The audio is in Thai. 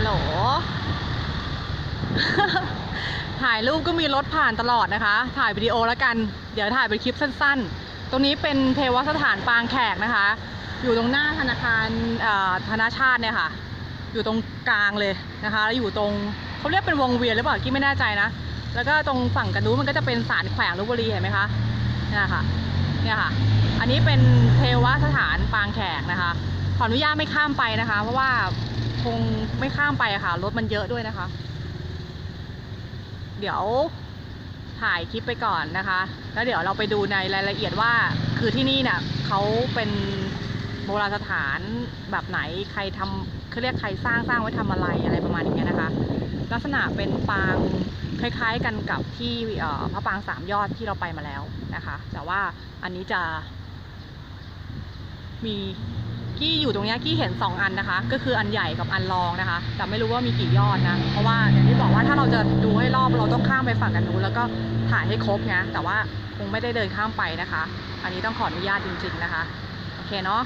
ฮัลโหล ถ่ายรูปก็มีรถผ่านตลอดนะคะ ถ่ายวิดีโอแล้วกัน เดี๋ยวถ่ายเป็นคลิปสั้น ๆ ตรงนี้เป็นเทวสถานปางแขกนะคะ อยู่ตรงหน้าธนาคารธนาชาติเนี่ยค่ะ อยู่ตรงกลางเลยนะคะ แล้วอยู่ตรงเขาเรียกเป็นวงเวียนหรือเปล่ากี้ไม่แน่ใจนะ แล้วก็ตรงฝั่งกันนู้นมันก็จะเป็นศาลแขวงลพบุรีเห็นไหมคะเนี่ยค่ะเนี่ยค่ะ อันนี้เป็นเทวสถานปางแขกนะคะ ขออนุญาตไม่ข้ามไปนะคะ เพราะว่าคง ไม่ข้ามไปอะค่ะ รถมันเยอะด้วยนะคะ เดี๋ยวถ่ายคลิปไปก่อนนะคะ แล้วเดี๋ยวเราไปดูในรายละเอียดว่า คือที่นี่เนี่ยเขาเป็นโบราณสถานแบบไหนใครทำเขาเรียกใครสร้างสร้างไว้ทำอะไรอะไรประมาณอย่างเงี้นะคะ ลักษณะเป็นปางคล้าย ๆกันกับที่พระปางสามยอดที่เราไปมาแล้วนะคะ แต่ว่าอันนี้จะมี กี้อยู่ตรงนี้กี้เห็นสองอันนะคะ ก็คืออันใหญ่กับอันรองนะคะ แต่ไม่รู้ว่ามีกี่ยอดนะ เพราะว่าอย่างที่บอกว่าถ้าเราจะดูให้รอบเราต้องข้ามไปฝั่งกันนู้นแล้วก็ถ่ายให้ครบไงแต่ว่าคงไม่ได้เดินข้ามไปนะคะ อันนี้ต้องขออนุญาตจริง ๆนะคะ โอเคเนาะ